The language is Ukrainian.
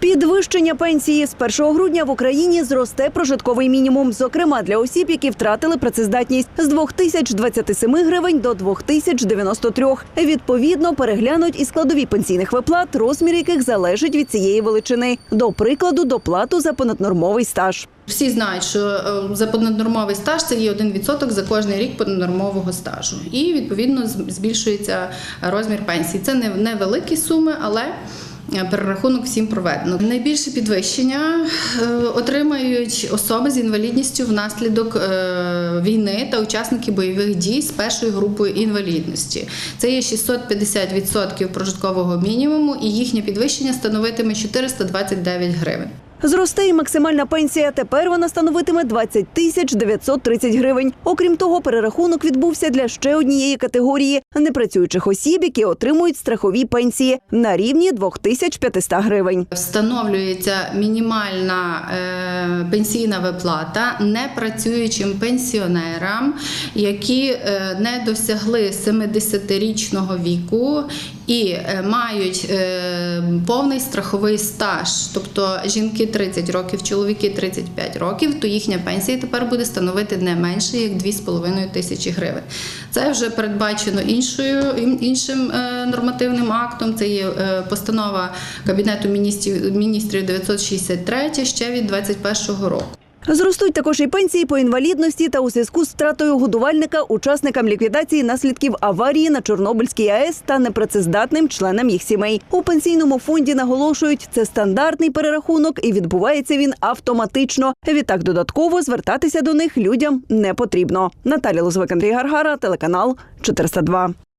Підвищення пенсії з 1 грудня в Україні зросте прожитковий мінімум, зокрема для осіб, які втратили працездатність з 2027 гривень до 2093. Відповідно, переглянуть і складові пенсійних виплат, розмір яких залежить від цієї величини. До прикладу, доплату за понаднормовий стаж. Всі знають, що е, за понаднормовий стаж це є 1% за кожний рік понаднормового стажу. І відповідно збільшується розмір пенсії. Це не невеликі суми, але перерахунок всім проведено. Найбільше підвищення е, отримають особи з інвалідністю внаслідок е, війни та учасники бойових дій з першою групою інвалідності. Це є 650% прожиткового мінімуму, і їхнє підвищення становитиме 429 гривень. Зросте і максимальна пенсія. Тепер вона становитиме 20 тисяч 930 гривень. Окрім того, перерахунок відбувся для ще однієї категорії непрацюючих осіб, які отримують страхові пенсії на рівні 2500 гривень. Встановлюється мінімальна е, пенсійна виплата непрацюючим пенсіонерам, які е, не досягли 70-річного віку і е, мають е, повний страховий стаж, тобто жінки 30 років, чоловіки 35 років, то їхня пенсія тепер буде становити не менше як 2,5 тисячі гривень. Це вже передбачено іншою іншим е, нормативним актом. Це є е, постанова Кабінету міністрів міністрів 963 ще від 2021 року. Зростуть також і пенсії по інвалідності та у зв'язку з втратою годувальника учасникам ліквідації наслідків аварії на Чорнобильській АЕС та непрацездатним членам їх сімей. У пенсійному фонді наголошують, це стандартний перерахунок і відбувається він автоматично. Відтак додатково звертатися до них людям не потрібно. Наталя Лозвик, Андрій Гаргара, телеканал 402.